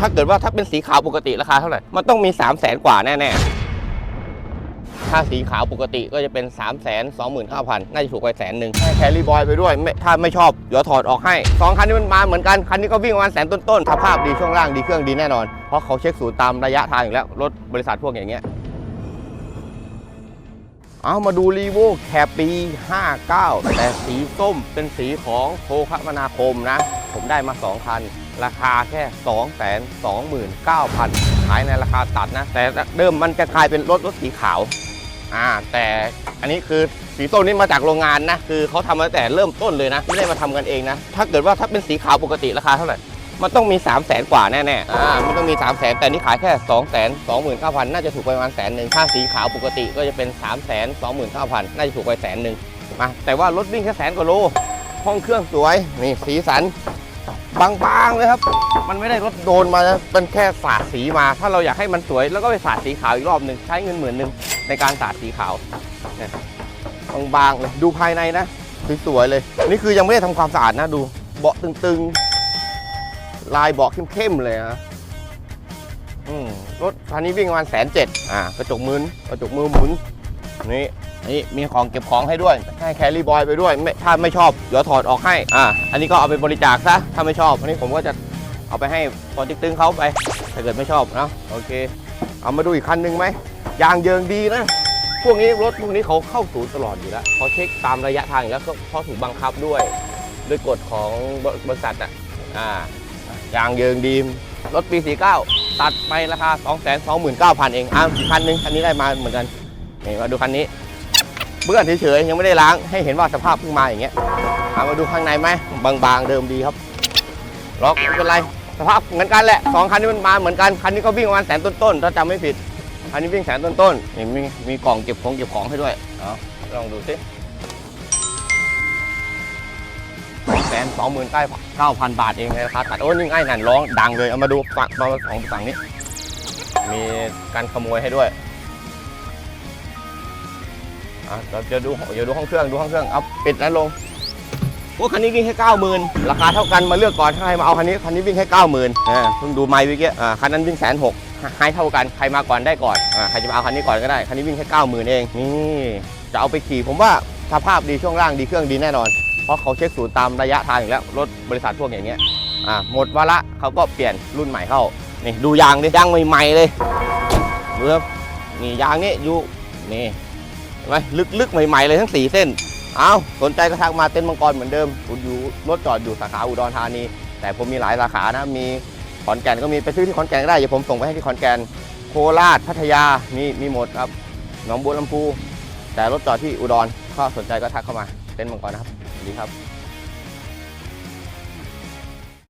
ถ้าเกิดว่าถ้าเป็นสีขาวปกติราคาเท่าไหร่ มันต้องมี3 0 0แสนกว่าแน่ๆ ถ้าสีขาวปกติก็จะเป็น 3 2 9 0 0 0น่าจะถูกไปแสนหนึ่งให้แคลรี่บอยไปด้วยไม่ถ้าไม่ชอบ เดี๋ยวถอดออกให้สองคันนี้มันมาเหมือนกัน คันนี้ก็วิ่งประมาณแสนต้นๆสภาพดีช่วงล่างดีเครื่องดีแน่นอน เพราะเขาเช็คสูตรตามระยะทางอยู่แล้วรถบริษัทพวกอย่างเงี้ยเอามาดูรีโวแคปปี 59 แต่สีส้มเป็นสีของโทคมนาคมนะ ผมได้มา 2 คัน ราคาแค่ 2 2 9 0 0 0ขายในราคาตัดนะ แต่เดิมมันจะกลายเป็นรถรถสีขาวอ่าแต่อันนี้คือสีส้มนี่มาจากโรงงานนะ คือเขาทำมาตั้งแต่เริ่มต้นเลยนะ ไม่ได้มาทำกันเองนะ ถ้าเกิดว่าถ้าเป็นสีขาวปกติราคาเท่าไหร่ มันต้องมี 3 0 0แสนกว่าแน่ๆอ่ามันต้องมี 3 0 0แสนแต่นี่ขายแค่ 2 2 9 0 0 0 น่าจะถูกไปประมาณแสนหนึ่งถ้าสีขาวปกติก็จะเป็น 3 2 9 0 0 0 น่าจะถูกไปแสนหนึ่งมาแต่ว่ารถวิ่งแค่แสนกว่าโล ห้องเครื่องสวยนี่สีสันบางๆเลยครับ มันไม่ได้รถโดนมาเป็นแค่สาดสีมา ถ้าเราอยากให้มันสวย แล้วก็ไปสาดสีขาวอีกรอบหนึ่งใช้เงินหมื่นหนึ่งในการสาดสีขาวเนี่ยบางๆเลยดูภายในนะสวยๆเลย นี่คือยังไม่ได้ทำความสะอาดนะดูเบาะตึงๆ ลายเบาะเข้มๆเลยนะรถคันนี้วิ่งประมาณแสนเจ็ดอ่ากระจกมือกระจกมือหมุนนี่ นี่มีของเก็บของให้ด้วย ให้แครี่บอยไปด้วยไม่ถ้าไม่ชอบเดี๋ยวถอดออกให้ อ่า อันนี้ก็เอาไปบริจาคซะ ถ้าไม่ชอบ อันนี้ผมก็จะเอาไปให้ปอติ๊กตึงเขาไป ถ้าเกิดไม่ชอบนะ โอเค เอามาดูอีกคันหนึ่งไหม ยางเยิงดีนะ พวกนี้รถพวกนี้เขาเข้าศูนย์ตลอดอยู่แล้วเขาเช็คตามระยะทางอยู่แล้วก็เพราะถูกบังคับด้วยด้วยกฎของบริษัทอะ อ่า ยางเยิงดี รถปี 49 ตัดไปราคา 229,000 เองอ่าอีกคันหนึง คันนี้ได้มาเหมือนกันนี่มาดูคันนี้ เบื้อนเฉยๆยังไม่ได้ล้างให้เห็นว่าสภาพเพิ่งมาอย่างเงี้ยเอามาดูข้างในไหมบางๆเดิมดีครับล็อกไม่เป็นไรสภาพเหมือนกันแหละสองคันนี้มันมาเหมือนกันคันนี้ก็วิ่งประมาณแสนต้นๆถ้าจำไม่ผิดคันนี้วิ่งแสนต้นๆนี่มีมีกล่องเก็บของเก็บของให้ด้วยเอาลองดูสิแสนสองหมื่นเก้าเก้าพันบาทเองในราคาตัดโอ้นี่ง่ายหนันร้องดังเลยเอามาดูฝั่งมาสองฝั่งนี้ มีการขโมยให้ด้วย อะเราจะดูเดี๋ยวดูห้องเครื่องดูห้องเครื่องเอาปิดนั้นลงโอ้คันนี้วิ่งแค่เก้าหมื่นราคาเท่ากันมาเลือกก่อนใครมาเอาคันนี้คันนี้วิ่งแค่เก้าหมื่นเพิ่งดูไมค์เมื่อกี้อ่าคันนั้นวิ่งแสนหกให้เท่ากันใครมาก่อนได้ก่อนอ่าใครจะมาเอาคันนี้ก่อนก็ได้คันนี้วิ่งแค่เก้าหมื่นเองนี่จะเอาไปขี่ผมว่าสภาพดีช่วงล่างดีเครื่องดีแน่นอน เพราะเขาเช็คสูตรตามระยะทางอยู่แล้วรถบริษัทพวกอย่างเงี้ยอ่าหมดวาระเขาก็เปลี่ยนรุ่นใหม่เข้านี่ดูยางดิยางใหม่ๆเลยดูครับนี่ยางนี้อยู่นี่ ไหมลึกๆ ใหม่ ๆ เลยทั้ง 4 เส้น เอาสนใจก็ทักมาเต้นมังกรเหมือนเดิมอยู่รถจอดอยู่สาขาอุดรธานี แต่ผมมีหลายสาขานะ มีขอนแก่นก็มีไปซื้อที่ขอนแก่นก็ได้ เดี๋ยวผมส่งไปให้ที่ขอนแก่น โคราช พัทยา มีมีหมดครับ หนองบัวลำพู แต่รถจอดที่อุดร ก็สนใจก็ทักเข้ามา เต้นมังกรนะครับ ดีครับ